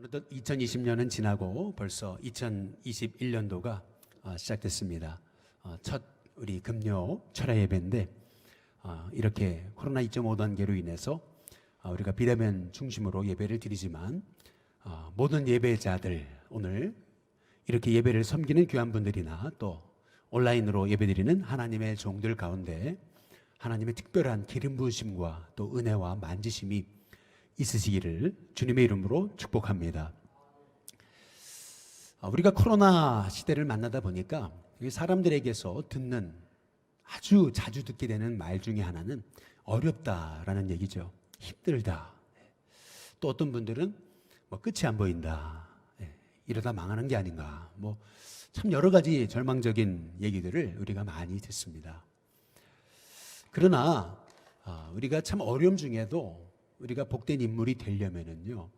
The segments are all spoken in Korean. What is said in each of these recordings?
어느덧 2020년은 지나고 벌써 2021년도가 아, 시작됐습니다. 어, 첫 우리 금요 철야 예배인데 아, 이렇게 코로나 2.5 단계로 인해서 아, 우리가 비대면 중심으로 예배를 드리지만 아, 모든 예배자들 오늘 이렇게 예배를 섬기는 귀한 분들이나 또 온라인으로 예배드리는 하나님의 종들 가운데 하나님의 특별한 기름 부으심과 또 은혜와 만지심이 있으시기를 주님의 이름으로 축복합니다. 아, 우리가 코로나 시대를 만나다 보니까 이 사람들에게서 듣는 아주 자주 듣게 되는 말 중에 하나는 어렵다라는 얘기죠. 힘들다. 또 어떤 분들은 뭐 끝이 안 보인다. 예, 이러다 망하는 게 아닌가. 뭐 참 여러 가지 절망적인 얘기들을 우리가 많이 듣습니다. 그러나 아, 우리가 참 어려움 중에도 우리가 복된 인물이 되려면은요.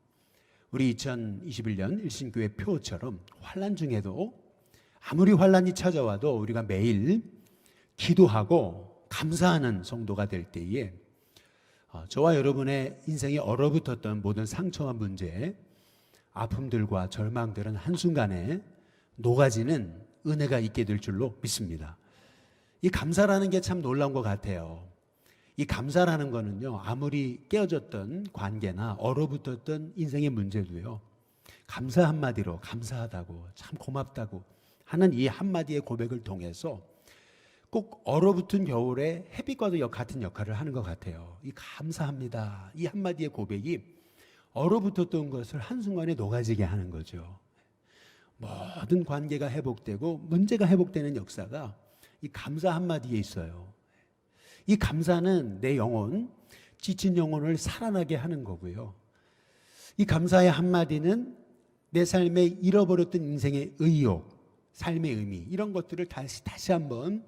우리 2021년 일신교회 표처럼 환란 중에도 아무리 환란이 찾아와도 우리가 매일 기도하고 감사하는 성도가 될 때에 어, 저와 여러분의 인생에 얼어붙었던 모든 상처와 문제, 아픔들과 절망들은 한순간에 녹아지는 은혜가 있게 될 줄로 믿습니다. 이 감사라는 게 참 놀라운 것 같아요. 이 감사라는 거는요, 아무리 깨어졌던 관계나 얼어붙었던 인생의 문제도요, 감사 한마디로 감사하다고, 참 고맙다고 하는 이 한마디의 고백을 통해서 꼭 얼어붙은 겨울에 햇빛과도 역- 같은 역할을 하는 것 같아요. 이 감사합니다. 이 한마디의 고백이 얼어붙었던 것을 한순간에 녹아지게 하는 거죠. 모든 관계가 회복되고 문제가 회복되는 역사가 이 감사 한마디에 있어요. 이 감사는 내 영혼, 지친 영혼을 살아나게 하는 거고요. 이 감사의 한마디는 내 삶에 잃어버렸던 인생의 의욕, 삶의 의미, 이런 것들을 다시, 다시 한번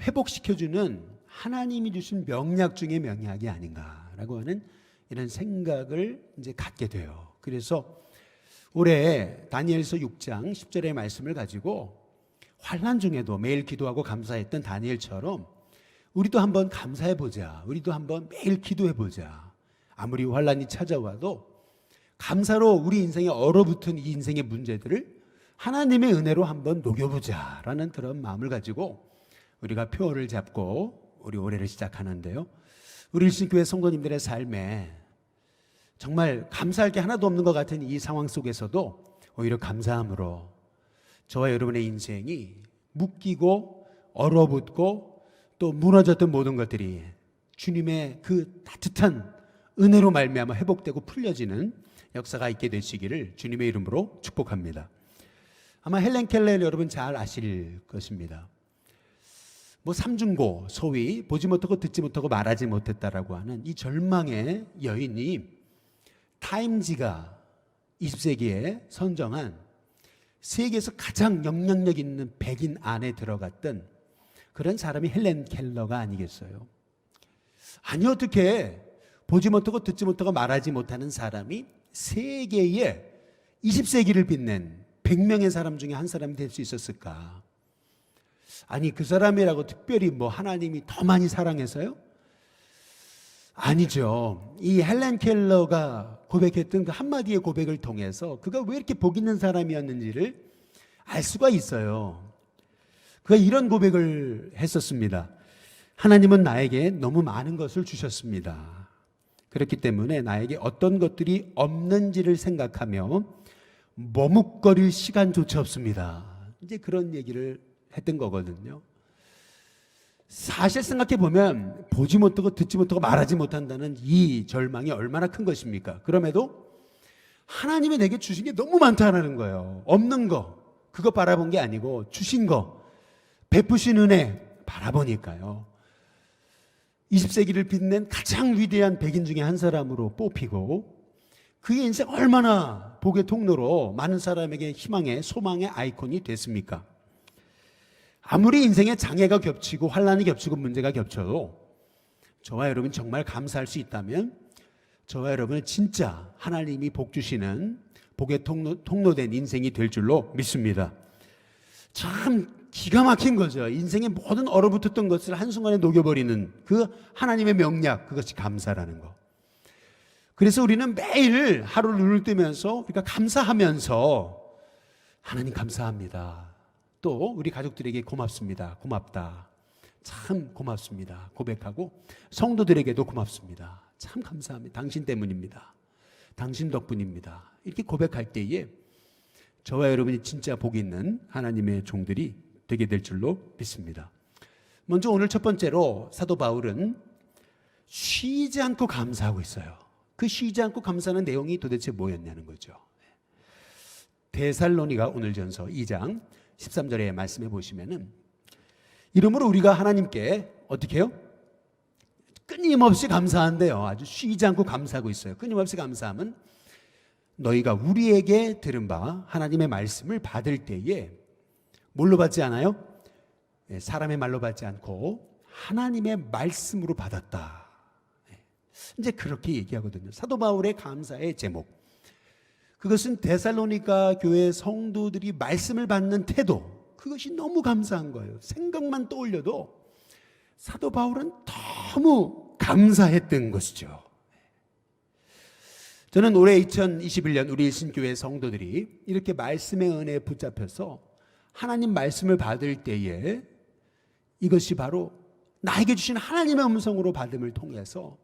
회복시켜주는 하나님이 주신 명약 중의 명약이 아닌가라고 하는 이런 생각을 이제 갖게 돼요. 그래서 올해 다니엘서 6장 10절의 말씀을 가지고 환란 중에도 매일 기도하고 감사했던 다니엘처럼 우리도 한번 감사해 보자. 우리도 한번 매일 기도해 보자. 아무리 환란이 찾아와도 감사로 우리 인생에 얼어붙은 이 인생의 문제들을 하나님의 은혜로 한번 녹여보자라는 그런 마음을 가지고 우리가 표를 잡고 우리 올해를 시작하는데요. 우리 일신교회 성도님들의 삶에 정말 감사할 게 하나도 없는 것 같은 이 상황 속에서도 오히려 감사함으로 저와 여러분의 인생이 묶이고 얼어붙고 또 무너졌던 모든 것들이 주님의 그 따뜻한 은혜로 말미암아 회복되고 풀려지는 역사가 있게 되시기를 주님의 이름으로 축복합니다. 아마 헬렌 켈러 여러분 잘 아실 것입니다. 뭐 삼중고 소위 보지 못하고 듣지 못하고 말하지 못했다라고 하는 이 절망의 여인이 타임지가 20세기에 선정한 세계에서 가장 영향력 있는 백인 안에 들어갔던 그런 사람이 헬렌 켈러가 아니겠어요? 아니 어떻게 보지 못하고 듣지 못하고 말하지 못하는 사람이 세계에 20세기를 빛낸 100명의 사람 중에 한 사람이 될 수 있었을까? 아니 그 사람이라고 특별히 뭐 하나님이 더 많이 사랑해서요? 아니죠. 이 헬렌 켈러가 고백했던 그 한마디의 고백을 통해서 그가 왜 이렇게 복 있는 사람이었는지를 알 수가 있어요. 그가 이런 고백을 했었습니다. 하나님은 나에게 너무 많은 것을 주셨습니다. 그렇기 때문에 나에게 어떤 것들이 없는지를 생각하며 머뭇거릴 시간조차 없습니다. 이제 그런 얘기를 했던 거거든요. 사실 생각해 보면 보지 못하고 듣지 못하고 말하지 못한다는 이 절망이 얼마나 큰 것입니까? 그럼에도 하나님이 내게 주신 게 너무 많다는 거예요. 없는 거 그거 바라본 게 아니고 주신 거 베푸신 은혜 바라보니까요. 20세기를 빛낸 가장 위대한 백인 중에 한 사람으로 뽑히고 그의 인생 얼마나 복의 통로로 많은 사람에게 희망의 소망의 아이콘이 됐습니까? 아무리 인생에 장애가 겹치고 환란이 겹치고 문제가 겹쳐도 저와 여러분 정말 감사할 수 있다면 저와 여러분은 진짜 하나님이 복 주시는 복의 통로, 통로된 인생이 될 줄로 믿습니다. 참 기가 막힌 거죠. 인생의 모든 얼어붙었던 것을 한순간에 녹여버리는 그 하나님의 명약, 그것이 감사라는 거. 그래서 우리는 매일 하루를 눈을 뜨면서 우리가 감사하면서 하나님 감사합니다. 또 우리 가족들에게 고맙습니다. 고맙다. 참 고맙습니다. 고백하고 성도들에게도 고맙습니다. 참 감사합니다. 당신 때문입니다. 당신 덕분입니다. 이렇게 고백할 때에 저와 여러분이 진짜 복 있는 하나님의 종들이 되게 될 줄로 믿습니다. 먼저 오늘 첫 번째로 사도 바울은 쉬지 않고 감사하고 있어요. 그 쉬지 않고 감사하는 내용이 도대체 뭐였냐는 거죠. 데살로니가 오늘 전서 2장 13절에 말씀해 보시면은 이러므로 우리가 하나님께 어떻게 해요? 끊임없이 감사한데요. 아주 쉬지 않고 감사하고 있어요. 끊임없이 감사함은 너희가 우리에게 들은 바 하나님의 말씀을 받을 때에 뭘로 받지 않아요? 예, 사람의 말로 받지 않고 하나님의 말씀으로 받았다. 예, 이제 그렇게 얘기하거든요. 사도 바울의 감사의 제목. 그것은 데살로니가 교회 성도들이 말씀을 받는 태도. 그것이 너무 감사한 거예요. 생각만 떠올려도 사도 바울은 너무 감사했던 것이죠. 저는 올해 2021년 우리 일신교회 성도들이 이렇게 말씀의 은혜에 붙잡혀서 하나님 말씀을 받을 때에 이것이 바로 나에게 주신 하나님의 음성으로 받음을 통해서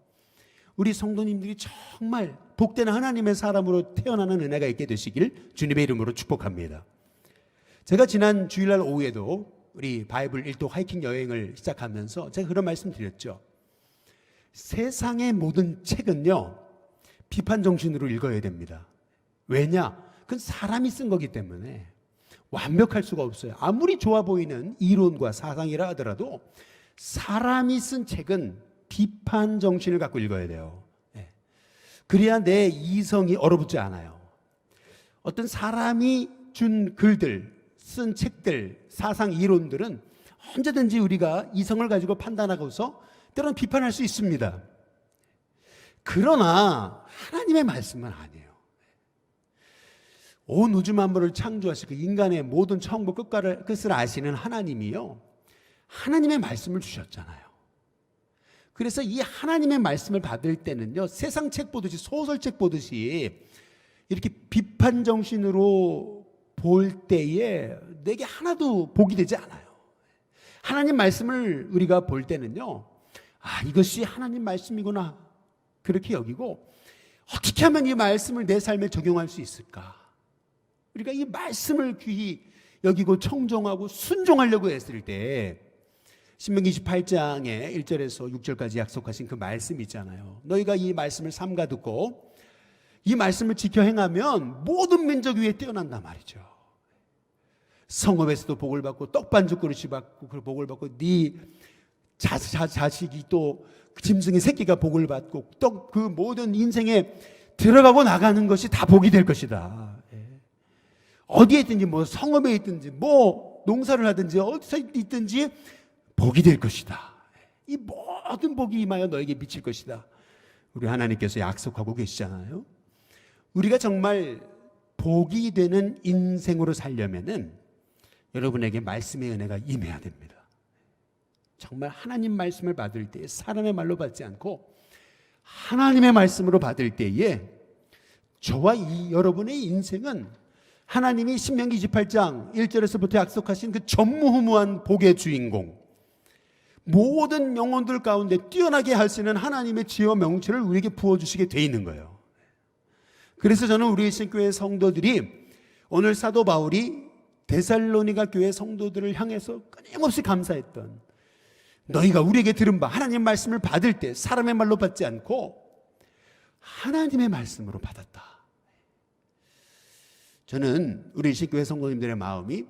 우리 성도님들이 정말 복된 하나님의 사람으로 태어나는 은혜가 있게 되시길 주님의 이름으로 축복합니다. 제가 지난 주일날 오후에도 우리 바이블 일도 하이킹 여행을 시작하면서 제가 그런 말씀 드렸죠. 세상의 모든 책은요, 비판 정신으로 읽어야 됩니다. 왜냐? 그건 사람이 쓴 거기 때문에 완벽할 수가 없어요. 아무리 좋아 보이는 이론과 사상이라 하더라도 사람이 쓴 책은 비판 정신을 갖고 읽어야 돼요. 예. 그래야 내 이성이 얼어붙지 않아요. 어떤 사람이 준 글들, 쓴 책들, 사상 이론들은 언제든지 우리가 이성을 가지고 판단하고서 때로는 비판할 수 있습니다. 그러나 하나님의 말씀은 아니에요. 온 우주 만물을 창조하시고 인간의 모든 처음과 끝과를 끝을 아시는 하나님이요. 하나님의 말씀을 주셨잖아요. 그래서 이 하나님의 말씀을 받을 때는요. 세상 책 보듯이 소설 책 보듯이 이렇게 비판 정신으로 볼 때에 내게 하나도 복이 되지 않아요. 하나님 말씀을 우리가 볼 때는요. 아, 이것이 하나님 말씀이구나. 그렇게 여기고 어떻게 하면 이 말씀을 내 삶에 적용할 수 있을까? 우리가 이 말씀을 귀히 여기고 청정하고 순종하려고 했을 때 신명기 28장의 1절에서 6절까지 약속하신 그 말씀 있잖아요. 너희가 이 말씀을 삼가 듣고 이 말씀을 지켜 행하면 모든 민족 위에 뛰어난단 말이죠. 성읍에서도 복을 받고 떡반죽 그릇이 받고 그 복을 받고 네 자, 자, 자식이 또 짐승의 새끼가 복을 받고 또그 모든 인생에 들어가고 나가는 것이 다 복이 될 것이다. 예. 어디에 있든지 뭐 성읍에 있든지 뭐 농사를 하든지 어디서 있든지 복이 될 것이다. 이 모든 복이 임하여 너에게 미칠 것이다. 우리 하나님께서 약속하고 계시잖아요. 우리가 정말 복이 되는 인생으로 살려면은 여러분에게 말씀의 은혜가 임해야 됩니다. 정말 하나님 말씀을 받을 때에 사람의 말로 받지 않고 하나님의 말씀으로 받을 때에 저와 이 여러분의 인생은 하나님이 신명기 28장 1절에서부터 약속하신 그 전무후무한 복의 주인공 모든 영혼들 가운데 뛰어나게 할 수 있는 하나님의 지혜와 명체를 우리에게 부어주시게 돼 있는 거예요. 그래서 저는 우리 신교회 성도들이 오늘 사도 바울이 데살로니가 교회 성도들을 향해서 끊임없이 감사했던 너희가 우리에게 들은 바 하나님 말씀을 받을 때 사람의 말로 받지 않고 하나님의 말씀으로 받았다. 저는 우리 신교회 성도님들의 마음이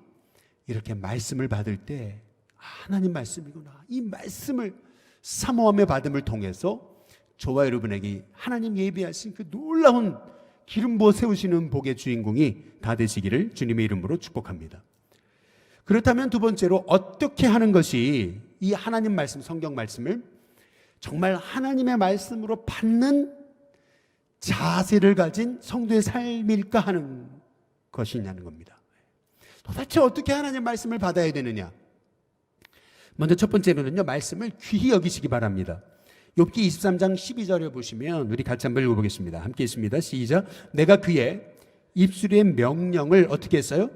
이렇게 말씀을 받을 때 하나님 말씀이구나. 이 말씀을 사모함의 받음을 통해서 저와 여러분에게 하나님 예비하신 그 놀라운 기름 부어 세우시는 복의 주인공이 다 되시기를 주님의 이름으로 축복합니다. 그렇다면 두 번째로 어떻게 하는 것이 이 하나님 말씀, 성경 말씀을 정말 하나님의 말씀으로 받는 자세를 가진 성도의 삶일까 하는 것이냐는 겁니다. 도대체 어떻게 하나님 말씀을 받아야 되느냐? 먼저 첫 번째로는요, 말씀을 귀히 여기시기 바랍니다. 욥기 23장 12절에 보시면 우리 같이 한번 읽어보겠습니다. 함께 있습니다. 시작. 내가 그의 입술의 명령을 어떻게 했어요?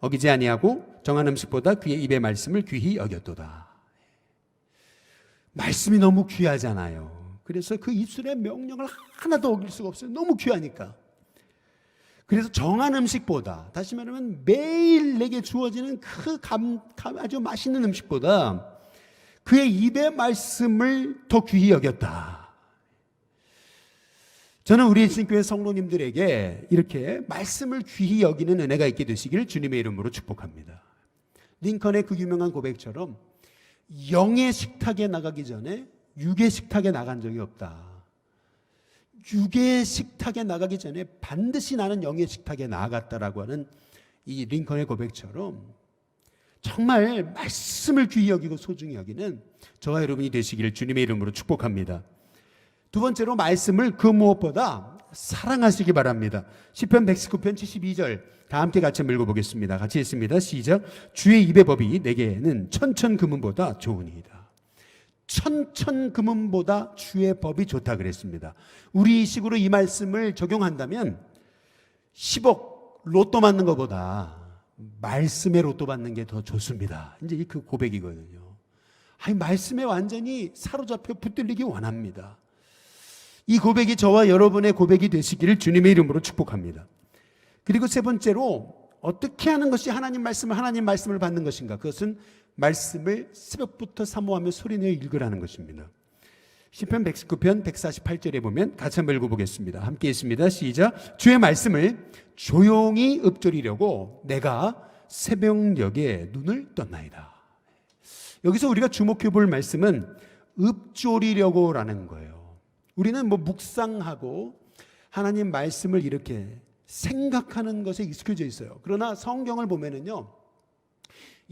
어기지 아니하고 정한 음식보다 그의 입의 말씀을 귀히 여겼도다. 말씀이 너무 귀하잖아요. 그래서 그 입술의 명령을 하나도 어길 수가 없어요. 너무 귀하니까. 그래서 정한 음식보다 다시 말하면 매일 내게 주어지는 그 감, 감 아주 맛있는 음식보다 그의 입의 말씀을 더 귀히 여겼다. 저는 우리 신교회 성도님들에게 이렇게 말씀을 귀히 여기는 은혜가 있게 되시기를 주님의 이름으로 축복합니다. 링컨의 그 유명한 고백처럼 영의 식탁에 나가기 전에 육의 식탁에 나간 적이 없다. 육의 식탁에 나가기 전에 반드시 나는 영의 식탁에 나아갔다라고 하는 이 링컨의 고백처럼 정말 말씀을 귀히 여기고 소중히 여기는 저와 여러분이 되시기를 주님의 이름으로 축복합니다. 두 번째로 말씀을 그 무엇보다 사랑하시기 바랍니다. 시편 119편 72절 다 함께 같이 읽어보겠습니다. 같이 읽습니다. 시작. 주의 입의 법이 내게는 천천 금은보다 좋으니이다. 천천 금은보다 주의 법이 좋다 그랬습니다. 우리 식으로 이 말씀을 적용한다면 10억 로또 맞는 것보다 말씀에 로또 받는 게 더 좋습니다. 이제 이그 고백이거든요. 아니 말씀에 완전히 사로잡혀 붙들리기 원합니다. 이 고백이 저와 여러분의 고백이 되시기를 주님의 이름으로 축복합니다. 그리고 세 번째로 어떻게 하는 것이 하나님 말씀을 하나님 말씀을 받는 것인가? 그것은 말씀을 새벽부터 사모하며 소리내어 읽으라는 것입니다. 시편 119편 148절에 보면 같이 한번 읽어보겠습니다. 함께 있습니다. 시작. 주의 말씀을 조용히 읊조리려고 내가 새벽녘에 눈을 떴나이다. 여기서 우리가 주목해 볼 말씀은 읊조리려고라는 거예요. 우리는 뭐 묵상하고 하나님 말씀을 이렇게 생각하는 것에 익숙해져 있어요. 그러나 성경을 보면은요.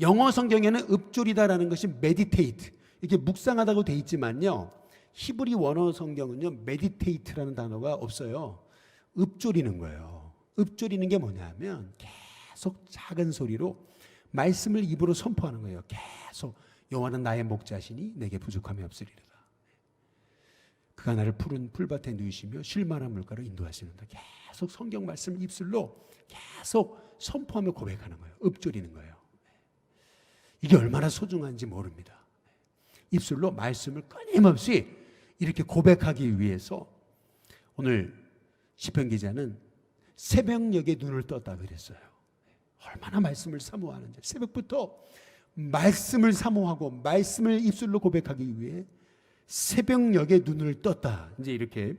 영어 성경에는 읊조리다라는 것이 meditate 이렇게 묵상하다고 돼 있지만요. 히브리 원어 성경은요. meditate라는 단어가 없어요. 읊조리는 거예요. 읊조리는 게 뭐냐면 계속 작은 소리로 말씀을 입으로 선포하는 거예요. 계속 여호와는 나의 목자시니 내게 부족함이 없으리라. 그가 나를 푸른 풀밭에 누이시며 쉴만한 물가로 인도하시는다. 계속 성경 말씀 입술로 계속 선포하며 고백하는 거예요. 읊조리는 거예요. 이게 얼마나 소중한지 모릅니다. 입술로 말씀을 끊임없이 이렇게 고백하기 위해서 오늘 시편 기자는 새벽녘에 눈을 떴다 그랬어요. 얼마나 말씀을 사모하는지 새벽부터 말씀을 사모하고 말씀을 입술로 고백하기 위해 새벽녘에 눈을 떴다. 이제 이렇게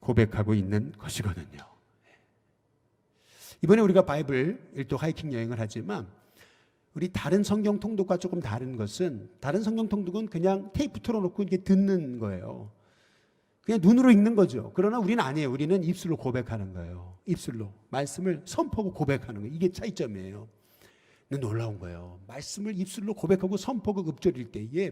고백하고 있는 것이거든요. 이번에 우리가 바이블 일도 하이킹 여행을 하지만 우리 다른 성경 통독과 조금 다른 것은 다른 성경 통독은 그냥 테이프 틀어놓고 이렇게 듣는 거예요. 그냥 눈으로 읽는 거죠. 그러나 우리는 아니에요. 우리는 입술로 고백하는 거예요. 입술로 말씀을 선포하고 고백하는 거예요. 이게 차이점이에요. 놀라운 거예요. 말씀을 입술로 고백하고 선포하고 읊조릴 때에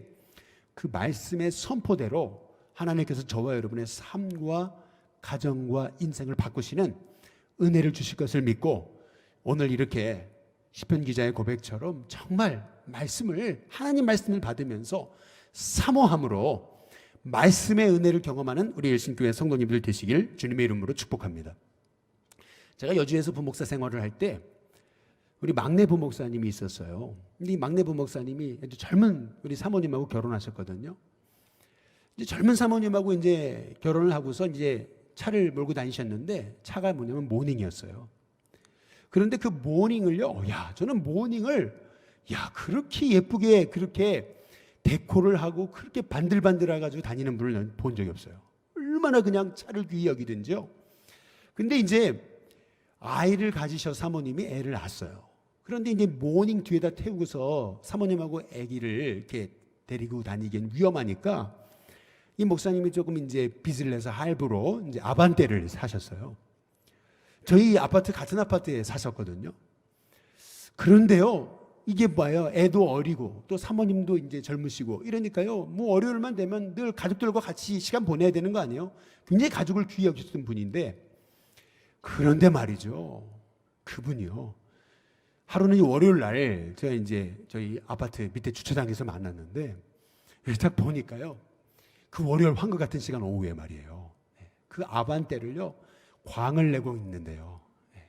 그 말씀의 선포대로 하나님께서 저와 여러분의 삶과 가정과 인생을 바꾸시는 은혜를 주실 것을 믿고 오늘 이렇게 시편 기자의 고백처럼 정말 말씀을 하나님 말씀을 받으면서 사모함으로 말씀의 은혜를 경험하는 우리 일신교회 성도님들 되시길 주님의 이름으로 축복합니다. 제가 여주에서 부목사 생활을 할 때 우리 막내 부목사님이 있었어요. 이 막내 부목사님이 아주 젊은 우리 사모님하고 결혼하셨거든요. 이제 젊은 사모님하고 이제 결혼을 하고서 이제 차를 몰고 다니셨는데 차가 뭐냐면 모닝이었어요. 그런데 그 모닝을요, 야, 저는 모닝을 야, 그렇게 예쁘게 그렇게 데코를 하고 그렇게 반들반들 해 가지고 다니는 분을 본 적이 없어요. 얼마나 그냥 차를 귀히 여기든지요. 근데 이제 아이를 가지셔 사모님이 애를 낳았어요. 그런데 이제 모닝 뒤에다 태우고서 사모님하고 아기를 이렇게 데리고 다니기엔 위험하니까 이 목사님이 조금 이제 빚을 내서 할부로 이제 아반떼를 사셨어요. 저희 아파트 같은 아파트에 사셨거든요. 그런데요. 이게 뭐예요? 애도 어리고 또 사모님도 이제 젊으시고 이러니까요. 뭐 월요일만 되면 늘 가족들과 같이 시간 보내야 되는 거 아니에요? 굉장히 가족을 귀히 여기셨던 분인데 그런데 말이죠. 그분이요. 하루는 이 월요일 날 제가 이제 저희 아파트 밑에 주차장에서 만났는데 딱 보니까요. 그 월요일 황금 같은 시간 오후에 말이에요. 예. 그 아반떼를요 광을 내고 있는데요. 예.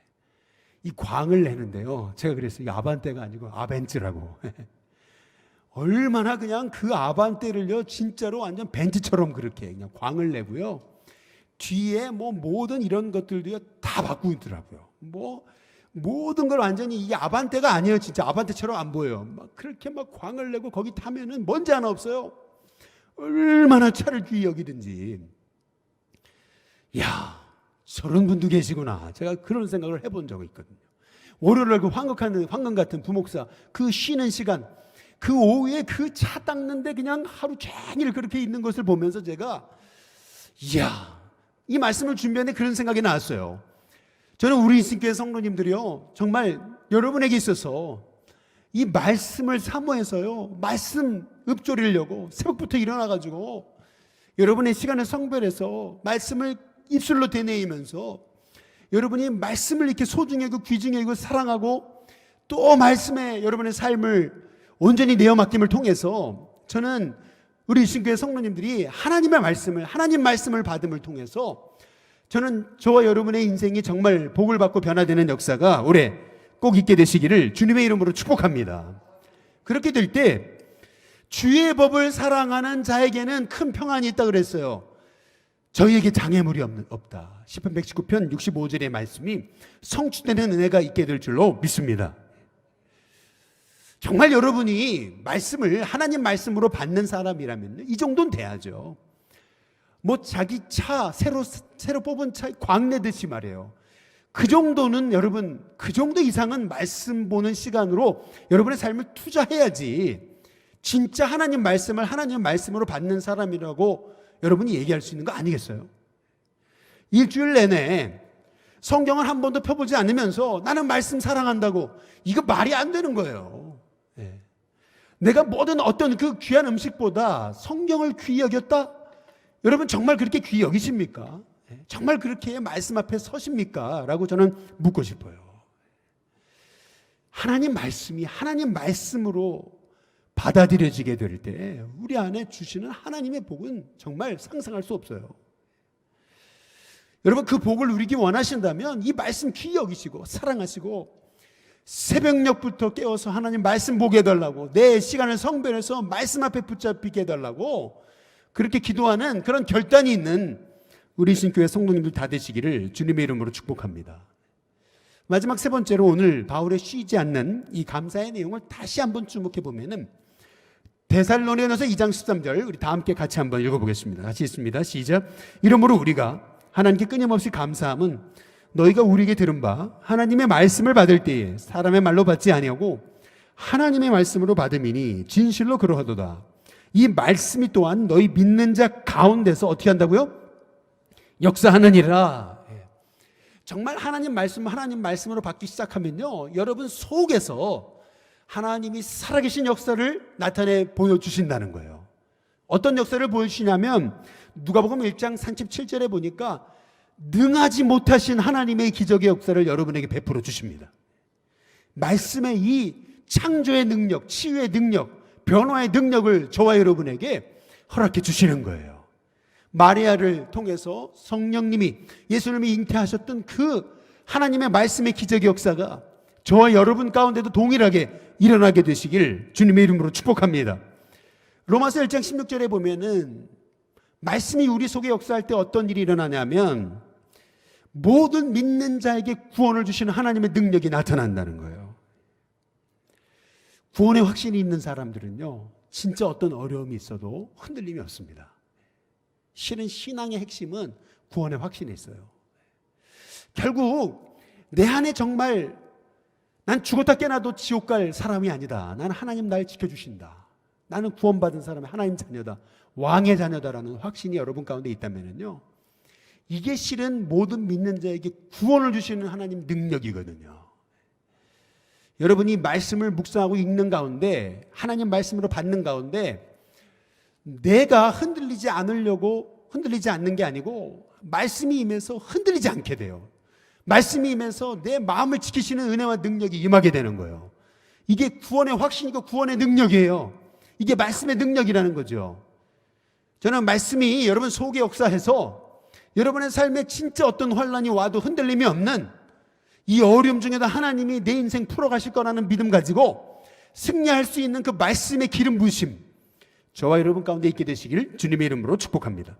이 광을 내는데요. 제가 그랬어요. 이 아반떼가 아니고 아벤츠라고. 얼마나 그냥 그 아반떼를요 진짜로 완전 벤츠처럼 그렇게 그냥 광을 내고요. 뒤에 뭐 모든 이런 것들도요 다 바꾸고 있더라고요. 뭐 모든 걸 완전히 이 아반떼가 아니에요. 진짜 아반떼처럼 안 보여요. 막 그렇게 막 광을 내고 거기 타면은 먼지 하나 없어요. 얼마나 차를 귀히 여기든지. 야, 저런 분도 계시구나. 제가 그런 생각을 해본 적이 있거든요. 월요일 그 황금같은, 황금 같은 부목사 그 쉬는 시간 그 오후에 그 차 닦는데 그냥 하루 종일 그렇게 있는 것을 보면서 제가 이야 이 말씀을 준비하는데 그런 생각이 나왔어요. 저는 우리 인생교회 성도님들이요 정말 여러분에게 있어서 이 말씀을 사모해서요 말씀 읊조리려고 새벽부터 일어나가지고 여러분의 시간을 성별해서 말씀을 입술로 되뇌이면서 여러분이 말씀을 이렇게 소중히 여기고 귀중히 여기고 사랑하고 또 말씀에 여러분의 삶을 온전히 내어 맡김을 통해서 저는 우리 신교회 성도님들이 하나님의 말씀을 하나님 말씀을 받음을 통해서 저는 저와 여러분의 인생이 정말 복을 받고 변화되는 역사가 올해 꼭 있게 되시기를 주님의 이름으로 축복합니다. 그렇게 될 때 주의 법을 사랑하는 자에게는 큰 평안이 있다 그랬어요. 저희에게 장애물이 없는, 없다. 10편 119편 65절의 말씀이 성취되는 은혜가 있게 될 줄로 믿습니다. 정말 여러분이 말씀을 하나님 말씀으로 받는 사람이라면 이 정도는 돼야죠. 뭐 자기 차 새로 새로 뽑은 차 광내듯이 말이에요. 그 정도는 여러분 그 정도 이상은 말씀 보는 시간으로 여러분의 삶을 투자해야지 진짜 하나님 말씀을 하나님 말씀으로 받는 사람이라고 여러분이 얘기할 수 있는 거 아니겠어요? 일주일 내내 성경을 한 번도 펴보지 않으면서 나는 말씀 사랑한다고 이거 말이 안 되는 거예요. 예. 내가 뭐든 어떤 그 귀한 음식보다 성경을 귀히 여겼다? 여러분 정말 그렇게 귀히 여기십니까? 예. 정말 그렇게 말씀 앞에 서십니까? 라고 저는 묻고 싶어요. 하나님 말씀이 하나님 말씀으로 받아들여지게 될 때 우리 안에 주시는 하나님의 복은 정말 상상할 수 없어요. 여러분 그 복을 누리기 원하신다면 이 말씀 귀히 여기시고 사랑하시고 새벽녘부터 깨워서 하나님 말씀 보게 해달라고 내 시간을 성별해서 말씀 앞에 붙잡히게 해달라고 그렇게 기도하는 그런 결단이 있는 우리 신교회 성도님들 다 되시기를 주님의 이름으로 축복합니다. 마지막 세 번째로 오늘 바울의 쉬지 않는 이 감사의 내용을 다시 한번 주목해 보면은 데살로니가서 2장 13절 우리 다 함께 같이 한번 읽어보겠습니다. 같이 있습니다. 시작. 이러므로 우리가 하나님께 끊임없이 감사함은 너희가 우리에게 들은 바 하나님의 말씀을 받을 때에 사람의 말로 받지 아니하고 하나님의 말씀으로 받음이니 진실로 그러하도다. 이 말씀이 또한 너희 믿는 자 가운데서 어떻게 한다고요? 역사하느니라. 예. 정말 하나님 말씀 하나님 말씀으로 받기 시작하면요. 여러분 속에서 하나님이 살아계신 역사를 나타내 보여주신다는 거예요. 어떤 역사를 보여주시냐면 누가복음 1장 37절에 보니까 능하지 못하신 하나님의 기적의 역사를 여러분에게 베풀어 주십니다. 말씀의 이 창조의 능력, 치유의 능력, 변화의 능력을 저와 여러분에게 허락해 주시는 거예요. 마리아를 통해서 성령님이 예수님이 잉태하셨던 그 하나님의 말씀의 기적의 역사가 저와 여러분 가운데도 동일하게 일어나게 되시길 주님의 이름으로 축복합니다. 로마서 1장 16절에 보면은 말씀이 우리 속에 역사할 때 어떤 일이 일어나냐면 모든 믿는 자에게 구원을 주시는 하나님의 능력이 나타난다는 거예요. 구원의 확신이 있는 사람들은요, 진짜 어떤 어려움이 있어도 흔들림이 없습니다. 실은 신앙의 핵심은 구원의 확신에 있어요. 결국 내 안에 정말 난 죽었다 깨나도 지옥 갈 사람이 아니다. 나는 하나님 날 지켜주신다. 나는 구원받은 사람의 하나님 자녀다. 왕의 자녀다라는 확신이 여러분 가운데 있다면요. 이게 실은 모든 믿는 자에게 구원을 주시는 하나님 능력이거든요. 여러분이 말씀을 묵상하고 읽는 가운데 하나님 말씀으로 받는 가운데 내가 흔들리지 않으려고 흔들리지 않는 게 아니고 말씀이 임해서 흔들리지 않게 돼요. 말씀이 임해서 내 마음을 지키시는 은혜와 능력이 임하게 되는 거예요. 이게 구원의 확신이고 구원의 능력이에요. 이게 말씀의 능력이라는 거죠. 저는 말씀이 여러분 속에 역사해서 여러분의 삶에 진짜 어떤 환란이 와도 흔들림이 없는 이 어려움 중에도 하나님이 내 인생 풀어가실 거라는 믿음 가지고 승리할 수 있는 그 말씀의 기름 부심 저와 여러분 가운데 있게 되시길 주님의 이름으로 축복합니다.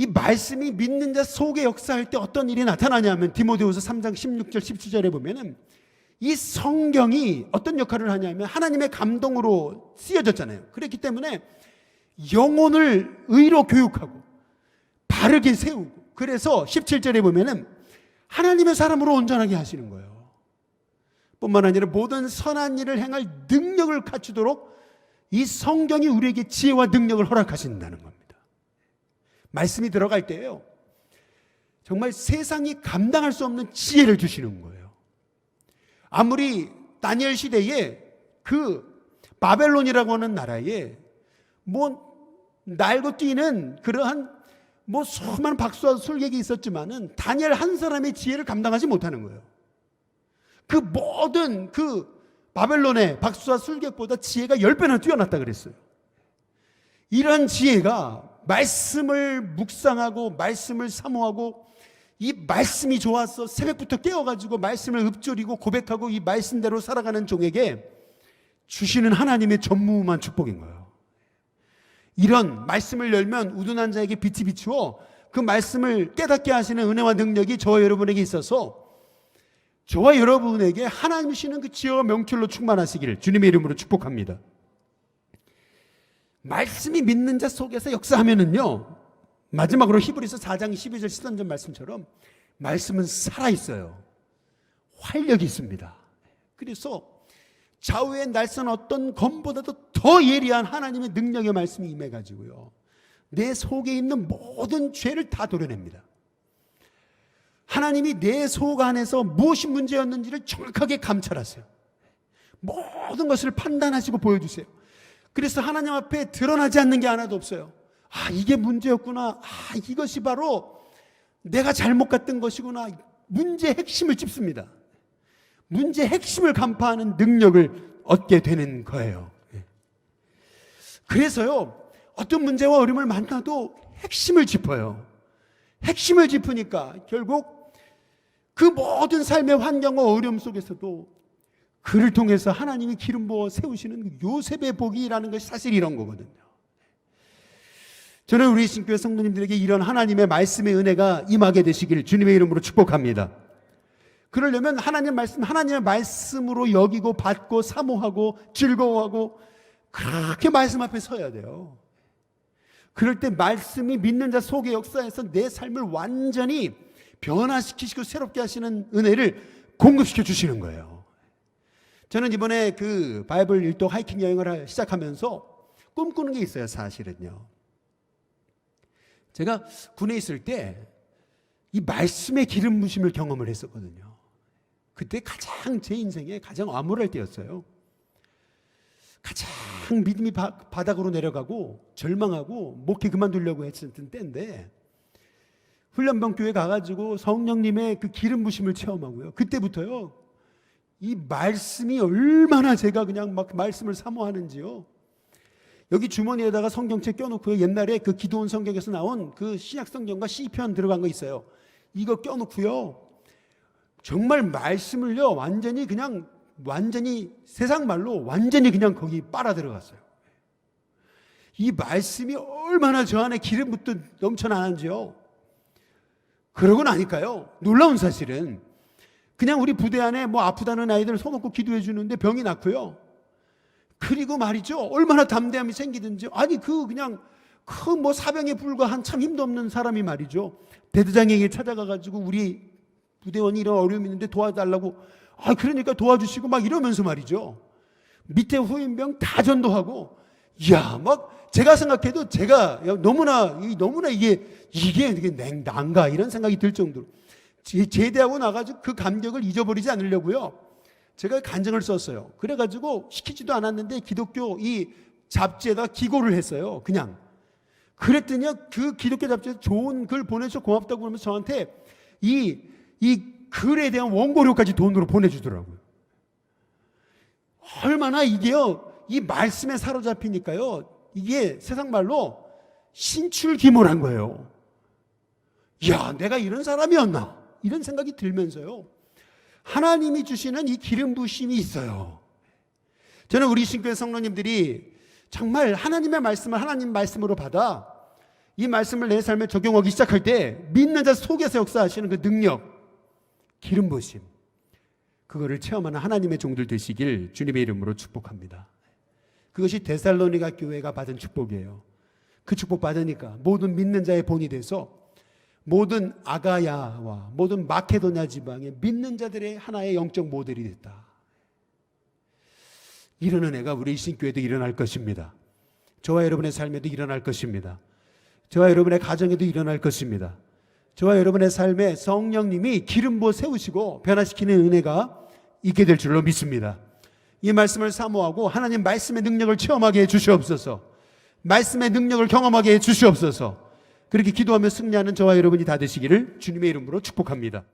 이 말씀이 믿는 자 속에 역사할 때 어떤 일이 나타나냐면 디모데후서 3장 16절 17절에 보면은 이 성경이 어떤 역할을 하냐면 하나님의 감동으로 쓰여졌잖아요. 그렇기 때문에 영혼을 의로 교육하고 바르게 세우고 그래서 17절에 보면은 하나님의 사람으로 온전하게 하시는 거예요. 뿐만 아니라 모든 선한 일을 행할 능력을 갖추도록 이 성경이 우리에게 지혜와 능력을 허락하신다는 겁니다. 말씀이 들어갈 때요. 정말 세상이 감당할 수 없는 지혜를 주시는 거예요. 아무리 다니엘 시대에 그 바벨론이라고 하는 나라에 뭐 날고 뛰는 그러한 뭐 수많은 박수와 술객이 있었지만은 다니엘 한 사람의 지혜를 감당하지 못하는 거예요. 그 모든 그 바벨론의 박수와 술객보다 지혜가 열 배나 뛰어났다 그랬어요. 이런 지혜가 말씀을 묵상하고 말씀을 사모하고 이 말씀이 좋아서 새벽부터 깨어가지고 말씀을 읊조리고 고백하고 이 말씀대로 살아가는 종에게 주시는 하나님의 전무후무한 축복인 거예요. 이런 말씀을 열면 우둔한 자에게 빛이 비추어 그 말씀을 깨닫게 하시는 은혜와 능력이 저와 여러분에게 있어서 저와 여러분에게 하나님 주시는 그 지혜와 명철로 충만하시기를 주님의 이름으로 축복합니다. 말씀이 믿는 자 속에서 역사하면은요. 마지막으로 히브리서 4장 12절 13절 말씀처럼 말씀은 살아 있어요. 활력이 있습니다. 그래서 좌우의 날선 어떤 검보다도 더 예리한 하나님의 능력의 말씀이 임해 가지고요. 내 속에 있는 모든 죄를 다 도려냅니다. 하나님이 내 속 안에서 무엇이 문제였는지를 정확하게 감찰하세요. 모든 것을 판단하시고 보여주세요. 그래서 하나님 앞에 드러나지 않는 게 하나도 없어요. 아, 이게 문제였구나. 아, 이것이 바로 내가 잘못 갔던 것이구나. 문제의 핵심을 짚습니다. 문제의 핵심을 간파하는 능력을 얻게 되는 거예요. 예. 그래서요, 어떤 문제와 어려움을 만나도 핵심을 짚어요. 핵심을 짚으니까 결국 그 모든 삶의 환경과 어려움 속에서도 그를 통해서 하나님이 기름 부어 세우시는 요셉의 복이라는 것이 사실 이런 거거든요. 저는 우리 신교회 성도님들에게 이런 하나님의 말씀의 은혜가 임하게 되시기를 주님의 이름으로 축복합니다. 그러려면 하나님 말씀, 하나님의 말씀으로 여기고 받고 사모하고 즐거워하고 그렇게 말씀 앞에 서야 돼요. 그럴 때 말씀이 믿는 자 속의 역사에서 내 삶을 완전히 변화시키시고 새롭게 하시는 은혜를 공급시켜 주시는 거예요. 저는 이번에 그 바이블 일도 하이킹 여행을 시작하면서 꿈꾸는 게 있어요, 사실은요. 제가 군에 있을 때 이 말씀의 기름 부심을 경험을 했었거든요. 그때 가장 제 인생에 가장 암울할 때였어요. 가장 믿음이 바, 바닥으로 내려가고 절망하고 목회 그만두려고 했었던 때인데 훈련병 교회 가가지고 성령님의 그 기름 부심을 체험하고요. 그때부터요. 이 말씀이 얼마나 제가 그냥 막 말씀을 사모하는지요. 여기 주머니에다가 성경책 껴놓고요. 옛날에 그 기도원 성경에서 나온 그 신약 성경과 시편 들어간 거 있어요. 이거 껴놓고요. 정말 말씀을요. 완전히 그냥 완전히 세상 말로 완전히 그냥 거기 빨아 들어갔어요. 이 말씀이 얼마나 저 안에 기름 붓듯 넘쳐나는지요. 그러고 나니까요. 놀라운 사실은 그냥 우리 부대 안에 뭐 아프다는 아이들 손 놓고 기도해 주는데 병이 낫고요. 그리고 말이죠. 얼마나 담대함이 생기든지 아니 그 그냥 그 뭐 사병에 불과한 참 힘도 없는 사람이 말이죠. 대대장에게 찾아가 가지고 우리 부대원이 이런 어려움이 있는데 도와달라고 아 그러니까 도와주시고 막 이러면서 말이죠. 밑에 후임병 다 전도하고 이야 막 제가 생각해도 제가 너무나 너무나 이게 이게 이게 냉단가 이런 생각이 들 정도로 제대하고 나가지고 그 감격을 잊어버리지 않으려고요. 제가 간증을 썼어요. 그래가지고 시키지도 않았는데 기독교 이 잡지에다 기고를 했어요. 그냥. 그랬더니 그 기독교 잡지에 좋은 글 보내서 고맙다고 그러면서 저한테 이, 이 글에 대한 원고료까지 돈으로 보내주더라고요. 얼마나 이게요, 이 말씀에 사로잡히니까요, 이게 세상 말로 신출기몰한 거예요. 야, 내가 이런 사람이었나? 이런 생각이 들면서요. 하나님이 주시는 이 기름 부심이 있어요. 저는 우리 신교회 성도님들이 정말 하나님의 말씀을 하나님 말씀으로 받아 이 말씀을 내 삶에 적용하기 시작할 때 믿는 자 속에서 역사하시는 그 능력, 기름 부심, 그거를 체험하는 하나님의 종들 되시길 주님의 이름으로 축복합니다. 그것이 데살로니가 교회가 받은 축복이에요. 그 축복 받으니까 모든 믿는 자의 본이 돼서 모든 아가야와 모든 마케도냐 지방의 믿는 자들의 하나의 영적 모델이 됐다. 이런 은혜가 우리 신교회도 일어날 것입니다. 저와 여러분의 삶에도 일어날 것입니다. 저와 여러분의 가정에도 일어날 것입니다. 저와 여러분의 삶에 성령님이 기름 부어 세우시고 변화시키는 은혜가 있게 될 줄로 믿습니다. 이 말씀을 사모하고 하나님 말씀의 능력을 체험하게 해 주시옵소서. 말씀의 능력을 경험하게 해 주시옵소서. 그렇게 기도하며 승리하는 저와 여러분이 다 되시기를 주님의 이름으로 축복합니다.